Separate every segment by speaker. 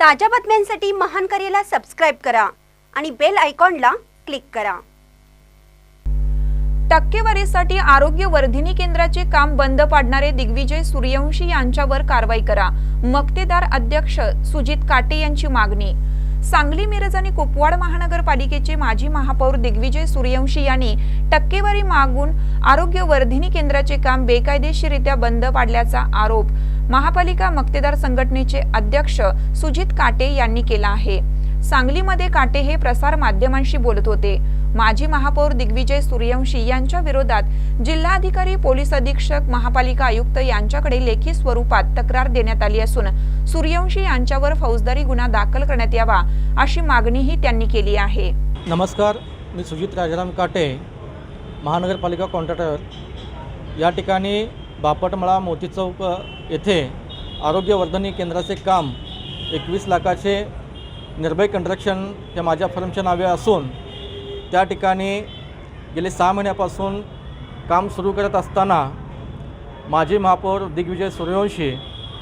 Speaker 1: ताज्या बातम्यांसाठी महान करेला सबस्क्राईब करा आणि बेल आयकॉनला क्लिक करा.
Speaker 2: टक्केवारीसाठी आरोग्य वर्धिनी केंद्राचे काम बंद पाडणारे दिग्विजय सूर्यवंशी यांच्यावर कारवाई करा. मक्तेदार अध्यक्ष सुजित काटे यांची मागणी सांगली मिरज आणि कुपवाड महानगरपालिकेचे माजी महापौर दिग्विजय सूर्यवंशी यांनी टक्केवारी मागून आरोग्य वर्धिनी केंद्राचे काम बेकायदेशीरित्या बंद पाडल्याचा आरोप महापालिका मक्तेदार संघटनेचे अध्यक्ष सुजित काटे यांनी केला आहे. सांगलीमध्ये काटे हे प्रसार माध्यमांशी बोलत होते. माजी महापौर दिग्विजय सूर्यवंशी यांच्या विरोधात जिल्हाधिकारी पोलीस अधीक्षक महापालिका आयुक्त यांच्याकडे लेखी स्वरूपात तक्रार देण्यात आली असून सूर्यवंशी यांच्यावर फौजदारी गुन्हा दाखल करण्यात यावा अशी मागणीही त्यांनी केली आहे.
Speaker 3: नमस्कार मी सुजित राजाराम काटे महानगरपालिका कॉन्ट्रॅक्टर. या ठिकाणी बापटमळा मोती चौक येथे आरोग्यवर्धनी केंद्राचे काम एकवीस लाखाचे निर्भय कंस्ट्रक्शन हे माझ्या फर्मच्या नावे असून त्या ठिकाणी गेले सहा महिन्यापासून काम सुरू करत असताना माजी महापौर दिग्विजय सूर्यवंशी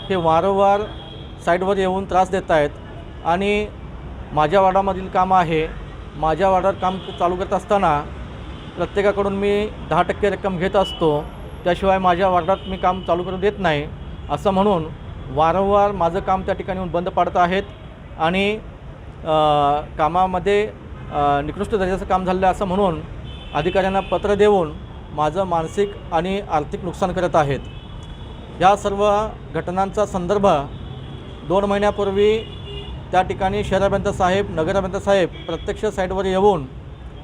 Speaker 3: हे वारंवार साईडवर येऊन त्रास देत आहेत आणि माझ्या वार्डामधील काम आहे. माझ्या वार्डावर काम चालू करत असताना प्रत्येकाकडून मी दहा टक्के रक्कम घेत असतो. त्याशिवाय माझ्या वार्डात मी काम चालू करून देत नाही. असं म्हणून वारंवार माझं काम त्या ठिकाणी येऊन बंद पाडत आहेत आणि कामामध्ये निकृष्ट दर्जाचं काम झालं असं म्हणून अधिकाऱ्यांना पत्र देऊन माझं मानसिक आणि आर्थिक नुकसान करत आहेत. या सर्व घटनांचा संदर्भ दोन महिन्यापूर्वी त्या ठिकाणी शहराभियंता साहेब नगराभियंता साहेब प्रत्यक्ष साईटवर येऊन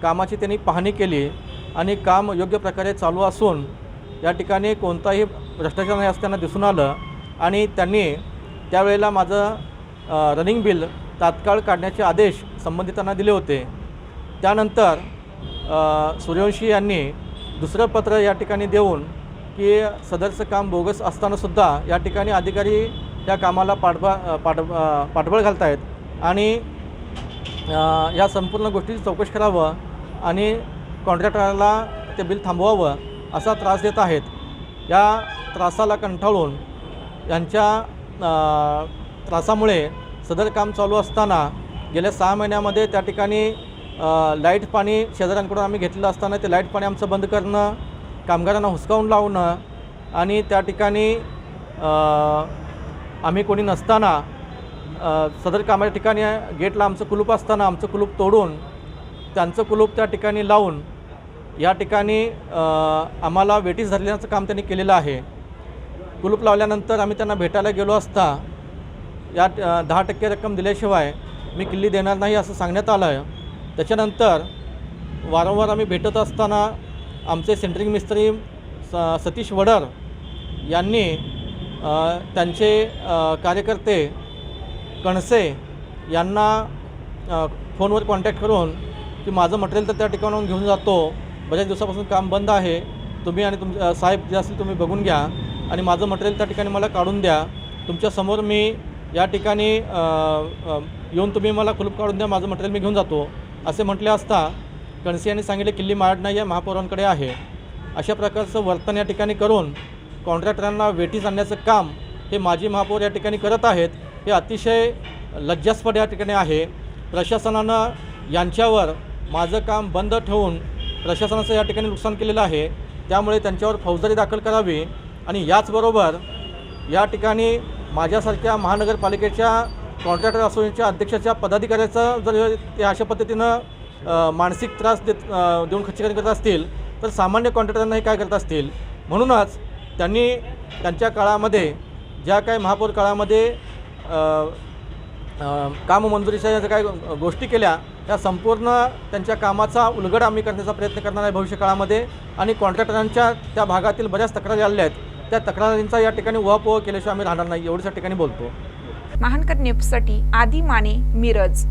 Speaker 3: कामाची त्यांनी पाहणी केली आणि काम योग्य प्रकारे चालू असून या ठिकाणी कोणताही भ्रष्टाचार नाही असताना दिसून आलं आणि त्यांनी त्यावेळेला माझं रनिंग बिल तात्काळ काढण्याचे आदेश संबंधितांना दिले होते. त्यानंतर सूर्यवंशी यांनी दुसरं पत्र या ठिकाणी देऊन की सदरचं काम बोगस असतानासुद्धा या ठिकाणी अधिकारी त्या कामाला पाठबा पाठ पाठबळ घालत आहेत आणि या संपूर्ण गोष्टीची चौकशी करावं आणि कॉन्ट्रॅक्टरला ते बिल थांबवावं असा त्रास देत आहेत. या त्रासाला कंटाळून यांच्या त्रासामुळे सदर काम चालू असताना गेल्या सहा महिन्यामध्ये त्या ठिकाणी लाइट पाणी शेजाऱ्यांकडून आम्ही घेतलेलं असताना ते लाइट पाणी आमचं बंद करणं कामगारांना हुसकावून लावणं आणि त्या ठिकाणी आम्ही कोणी नसताना सदर कामाच्या ठिकाणी गेटला आमचं कुलूप असताना आमचं कुलूप तोडून त्यांचं कुलूप त्या ठिकाणी लावून या ठिकाणी आम्हाला वेटीस धरल्याचं काम त्यांनी केलेलं आहे. कुलूप लावल्यानंतर आम्ही त्यांना भेटायला गेलो असता या दहा टक्के रक्कम दिल्याशिवाय मी किल्ली देणार नाही असं सांगण्यात आलं आहे. त्याच्यानंतर वारंवार आम्ही भेटत असताना आमचे सेंट्रिंग मिस्त्री स सतीश वडर यांनी त्यांचे कार्यकर्ते कणसे यांना फोनवर कॉन्टॅक्ट करून की माझं मटेरियल तर त्या ठिकाणाहून घेऊन जातो. बऱ्याच दिवसापासून काम बंद आहे. तुम्ही आणि तुम साहेब जे असतील तुम्ही बघून घ्या आणि माझं मटेरियल त्या ठिकाणी मला काढून द्या. तुमच्यासमोर मी या ठिकाणी येऊन तुम्ही मला कुलूप काढून द्या माझं मटेरियल मी घेऊन जातो. असे म्हटले असता कणसे यांनी सांगितले किल्ली माड नाही आहे महापौरांकडे आहे. अशा प्रकारचं वर्तन या ठिकाणी करून कॉन्ट्रॅक्टरांना वेठीस आणण्याचं काम हे माजी महापौर या ठिकाणी करत आहेत हे अतिशय लज्जास्पद या ठिकाणी आहे. प्रशासनानं यांच्यावर माझं काम बंद ठेवून प्रशासनाचं या ठिकाणी नुकसान केलेलं आहे. त्यामुळे त्यांच्यावर फौजदारी दाखल करावी आणि याचबरोबर या ठिकाणी माझ्यासारख्या महानगरपालिकेच्या कॉन्ट्रॅक्टर असोसिएशनच्या अध्यक्षाच्या पदाधिकाऱ्याचं जर ते अशा पद्धतीनं मानसिक त्रास देत देऊन खच्चीकरण करत असतील तर सामान्य कॉन्ट्रॅक्टरांना हे काय करत असतील? म्हणूनच त्यांनी त्यांच्या काळामध्ये ज्या काही महापौर काळामध्ये काम मंजुरीच्या ज्या काही गोष्टी केल्या त्या संपूर्ण त्यांच्या कामाचा उलगड आम्ही करण्याचा प्रयत्न करणार आहे भविष्यकाळामध्ये आणि कॉन्ट्रॅक्टरांच्या त्या भागातील बऱ्याच तक्रारी आलेल्या आहेत. त्या तक्रारींचा या ठिकाणी उहापोह केल्याशिवाय आम्ही राहणार नाही एवढ्याच ठिकाणी बोलतो.
Speaker 2: महानकर न्यूजसाठी आदी माने मिरज.